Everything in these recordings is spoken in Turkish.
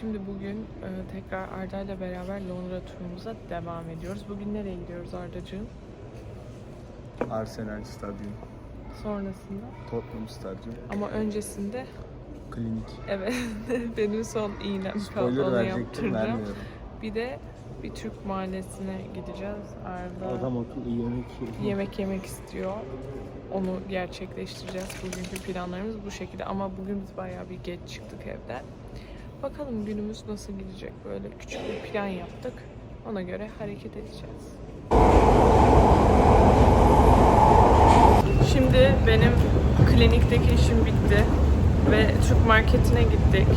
Şimdi bugün e, tekrar Arda ile beraber Londra turumuza devam ediyoruz. Bugün nereye gidiyoruz Arda'cığım? Arsenal Stadyum, Sonrasında. Tottenham Stadyum, Ama öncesinde klinik. evet benim son iğnem Spoiler onu verecektim vermiyorum. Bir de bir Türk mahallesine gideceğiz. Arda Adam akıllı yemek yiyor. yemek yemek istiyor. Onu gerçekleştireceğiz. Bugünkü planlarımız bu şekilde. Ama bugün biz bayağı bir geç çıktık evden. Bakalım günümüz nasıl gidecek. Böyle küçük bir plan yaptık. Ona göre hareket edeceğiz. Şimdi benim klinikteki işim bitti. Ve Türk marketine gittik.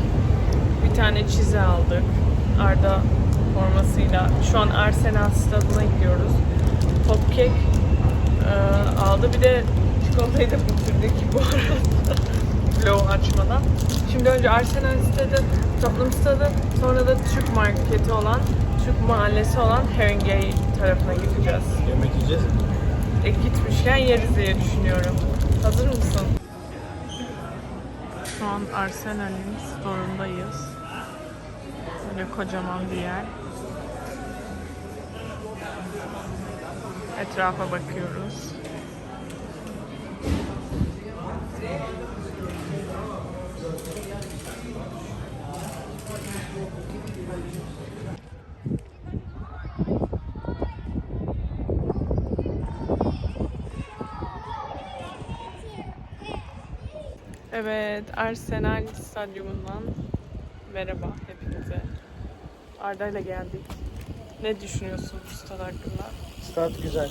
Bir tane çize aldık. Arda formasıyla. Şu an Arsenal stadına gidiyoruz. Top kek e, aldı. Bir de çikolatayı da bitirdik bu arada. Vlogu açmadan. Şimdi önce Arsenal stadı, Tottenham stadı, sonra da Türk marketi olan, Türk mahallesi olan Haringey tarafına gideceğiz. Yemek yiyeceğiz. E, gitmişken yeriz diye düşünüyorum. Hazır mısın? Şu an Arsenal'in store'undayız. Böyle kocaman bir yer. Etrafa bakıyoruz. Evet, Arsenal Stadyumundan merhaba hepinize. Arda ile geldik. Ne düşünüyorsun bu stad hakkında? Stat güzel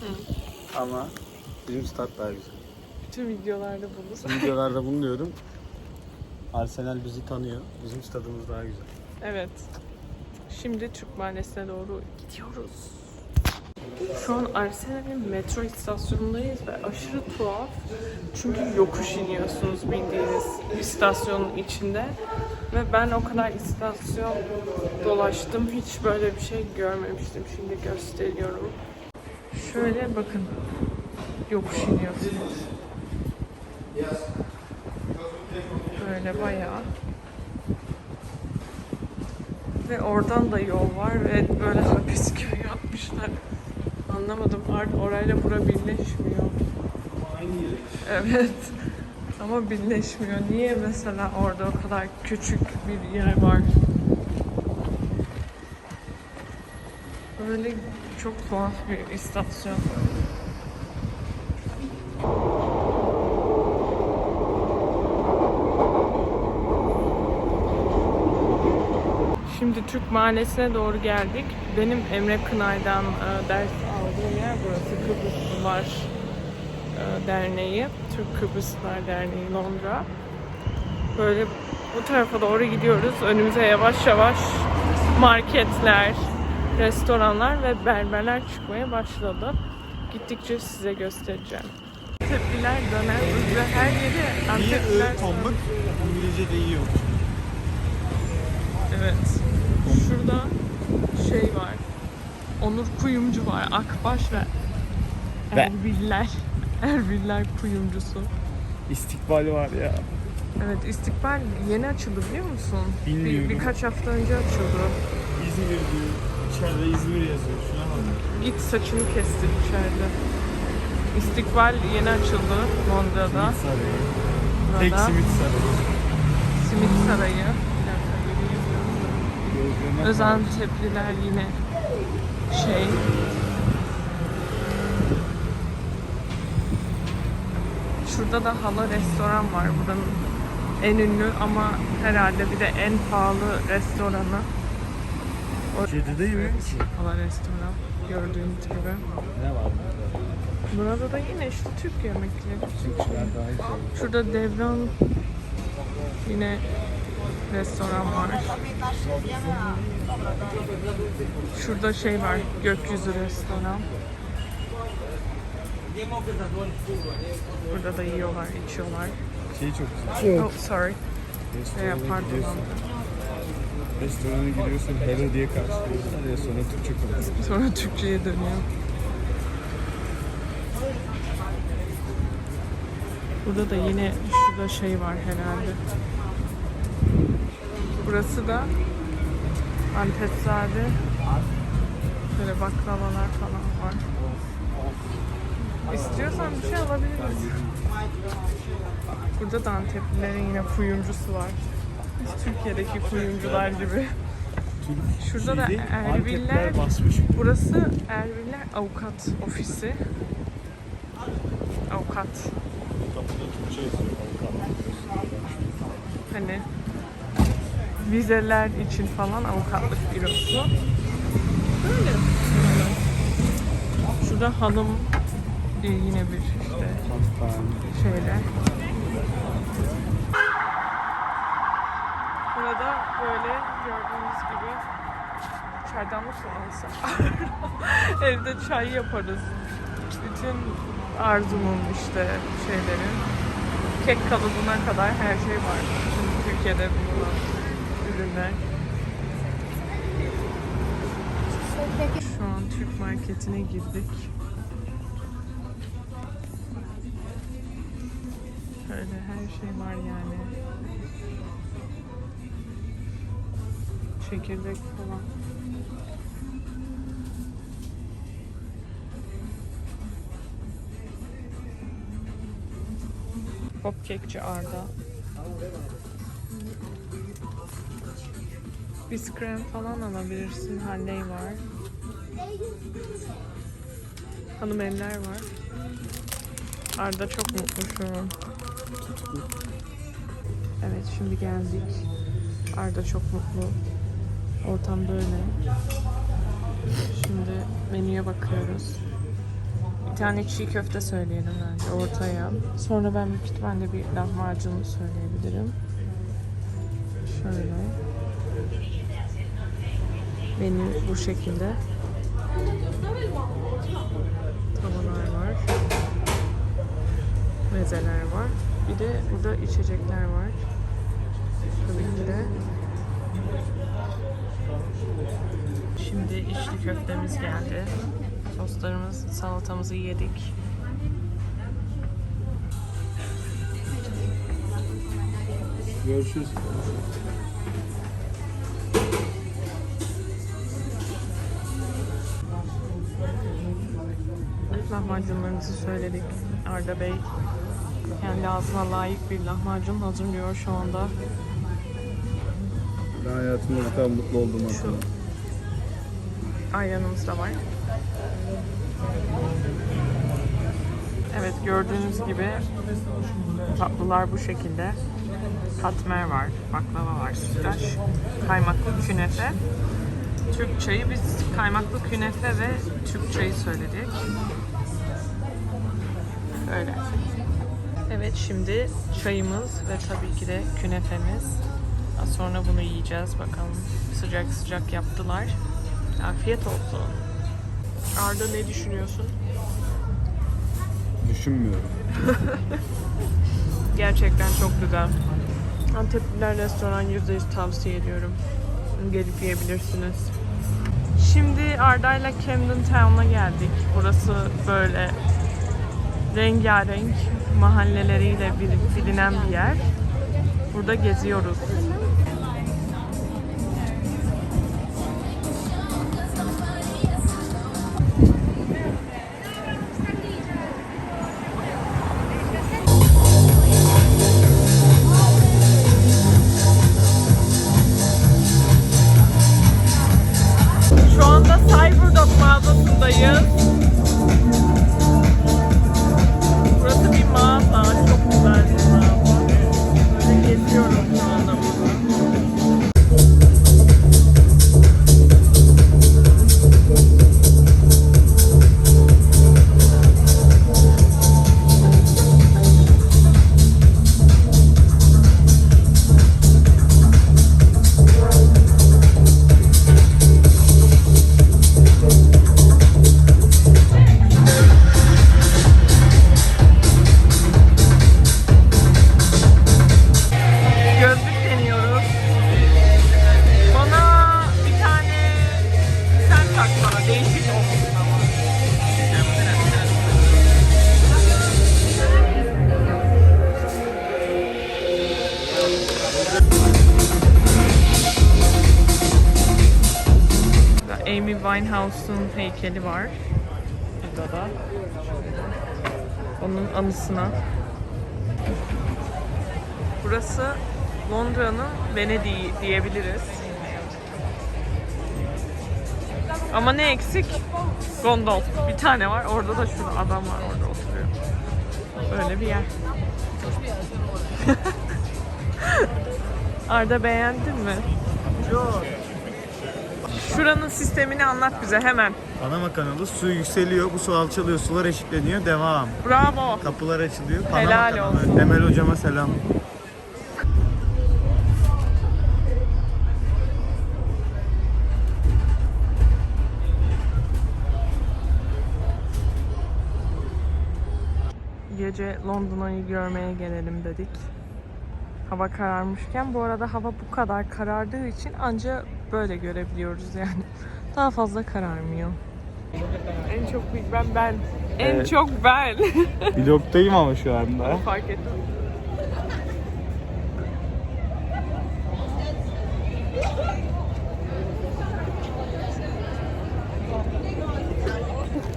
Hı. ama bizim stat daha güzel. Bütün videolarda bunu Videolarda bulunuyorum. Arsenal bizi tanıyor. Bizim stadımız daha güzel. Evet. Şimdi Türk Mahallesi'ne doğru gidiyoruz. Şu an Arsenal'in metro istasyonundayız ve aşırı tuhaf. Çünkü yokuş iniyorsunuz bildiğiniz istasyonun içinde. Ve ben o kadar istasyon dolaştım. Hiç böyle bir şey görmemiştim. Şimdi gösteriyorum. Şöyle bakın. Yokuş iniyorsunuz. Böyle bayağı. Ve oradan da yol var ve böyle hapis gibi yapmışlar. Anlamadım. Art orayla bura birleşmiyor. Evet. Ama birleşmiyor. Niye mesela orada o kadar küçük bir yer var? Böyle çok tuhaf bir istasyon. Şimdi Türk Mahallesi'ne doğru geldik. Benim Emre Kınay'dan e, ders aldığım yer burası. Kıbrıslılar e, Derneği. Türk Kıbrıslılar Derneği Londra. Böyle bu tarafa doğru gidiyoruz. Önümüze yavaş yavaş marketler, restoranlar ve berberler çıkmaya başladı. Gittikçe size göstereceğim. Tepkiler döner ve her yeri Antepliler tombuk? İngilizce de iyi olur. Evet. Şurada şey var. Onur Kuyumcu var. Akbaş ve Ve- Erbiller. Erbiller kuyumcusu. İstikbali var ya. Evet İstikbal yeni açıldı biliyor musun? Bilmiyorum. Bir, birkaç hafta önce açıldı. İzmir diyor. İçeride İzmir yazıyor. Şuna bak. Git saçını kestir içeride. İstikbal yeni açıldı Londra'da. Sarayı. Burada. Tek simit sarayı. Simit Sarayı. Özantepliler yine şey Şurada da hala restoran var buranın en ünlü ama herhalde bir de en pahalı restoranı. O Kedi değil mi? hala restoran gördüğünüz gibi. Ne var? Burada da yine işte Türk yemekleri. Türkçüler daha güzel. Şurada Devran yine restoran var. Şurada şey var, gökyüzü restoran. Burada da yiyorlar, içiyorlar. Şey çok güzel. Oh, sorry. Veya Restorana pardon. gidiyorsun. Restorana giriyorsun. Hello diye karşılıyorlar ya sonra Türkçe konuşuyor. Sonra Türkçe'ye dönüyor. Burada da yine şurada şey var herhalde. Burası da Antepzade. Böyle baklavalar falan var. İstiyorsan bir şey alabiliriz. Burada da Anteplilerin yine kuyumcusu var. Biz Türkiye'deki kuyumcular gibi. Şurada da Erbil'ler, burası Erbil'ler avukat ofisi. Avukat. Yazıyor. Hani vizeler için falan avukatlık bürosu. Böyle. Şurada hanım e, yine bir işte şeyler. Burada böyle gördüğünüz gibi çaydanlık mı alsak? Evde çay yaparız. Bütün arzumun işte şeylerin kek kalıbına kadar her şey var. Şimdi Türkiye'de bulunan ürünler. Şu an Türk marketine girdik. Şöyle her şey var yani. Çekirdek falan. Popkekçi Arda. Biskrem falan alabilirsin. Halley var. Hanım eller var. Arda çok mutlu şu an. Evet şimdi geldik. Arda çok mutlu. Ortam böyle. Şimdi menüye bakıyoruz. Bir tane çiğ köfte söyleyelim bence ortaya. Sonra ben büyük ihtimalle bir lahmacun söyleyebilirim. Şöyle. Menü bu şekilde. Tavalar var. Mezeler var. Bir de burada içecekler var. Tabii ki de. Şimdi içli köftemiz geldi. Soslarımız, salatamızı yedik. Görüşürüz. Lahmacunlarımızı söyledik. Arda Bey kendi ağzına layık bir lahmacun hazırlıyor şu anda. Ben hayatımda bu kadar mutlu oldum aslında. Ayranımız da var. Evet gördüğünüz gibi tatlılar bu şekilde. Katmer var, baklava var, sütlaç, kaymaklı künefe. Türk çayı biz kaymaklı künefe ve Türk çayı söyledik. Öyle. Evet şimdi çayımız ve tabii ki de künefemiz. Az sonra bunu yiyeceğiz bakalım. Sıcak sıcak yaptılar. Afiyet olsun. Arda ne düşünüyorsun? Düşünmüyorum. Gerçekten çok güzel. Antepliler restoran %100 tavsiye ediyorum. Gelip yiyebilirsiniz. Şimdi Arda'yla Camden Town'a geldik. Burası böyle rengarenk mahalleleriyle bil- bilinen bir yer. Burada geziyoruz. Winehouse'un heykeli var. Burada da. Onun anısına. Burası Londra'nın Venedik'i diyebiliriz. Ama ne eksik? Gondol. Bir tane var. Orada da şurada adam var orada oturuyor. Böyle bir yer. Arda beğendin mi? Yok. Şuranın sistemini anlat bize hemen. Panama kanalı su yükseliyor, bu su alçalıyor, sular eşitleniyor, devam. Bravo. Kapılar açılıyor. Panama Helal kanalı. olsun. Emel hocama selam. Gece Londra'yı görmeye gelelim dedik. Hava kararmışken bu arada hava bu kadar karardığı için anca böyle görebiliyoruz yani. Daha fazla kararmıyor. En çok ben ben. En Evet. çok ben. Vlogdayım ama şu anda. Fark ettim.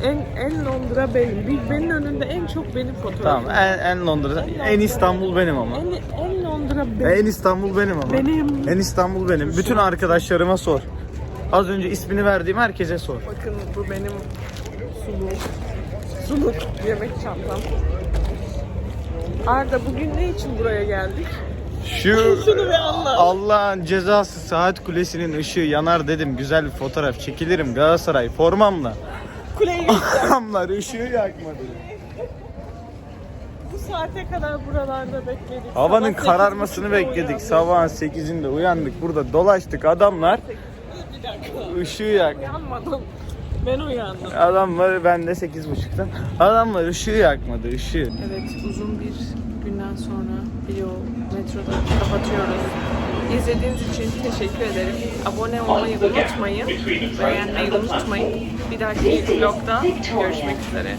En, en Londra benim. Big Ben'in önünde en çok benim fotoğrafım. Tamam en, en Londra, en İstanbul benim ama. En, en Londra benim. En İstanbul benim ama. Benim. En İstanbul benim. Bütün arkadaşlarıma sor. Az önce ismini verdiğim herkese sor. Bakın bu benim suluk. Suluk yemek çantam. Arda bugün ne için buraya geldik? Şu Şunu bir anlat. Allah'ın cezası saat kulesinin ışığı yanar dedim. Güzel bir fotoğraf çekilirim Galatasaray formamla. Kuleyi Adamlar ışığı yakmadı. Saate kadar buralarda bekledik. Havanın Sabah kararmasını 8.30'da bekledik. uyandık. Sabahın 8'inde uyandık. Burada dolaştık. Adamlar Bir dakika. ışığı yak. Uyanmadım. Ben uyandım. Adamlar ben de 8.30'da. Adamlar ışığı yakmadı. ışığı. Evet uzun bir günden sonra video metroda kapatıyoruz. İzlediğiniz için teşekkür ederim. Abone olmayı unutmayın. Beğenmeyi unutmayın. Bir dahaki vlogda görüşmek üzere.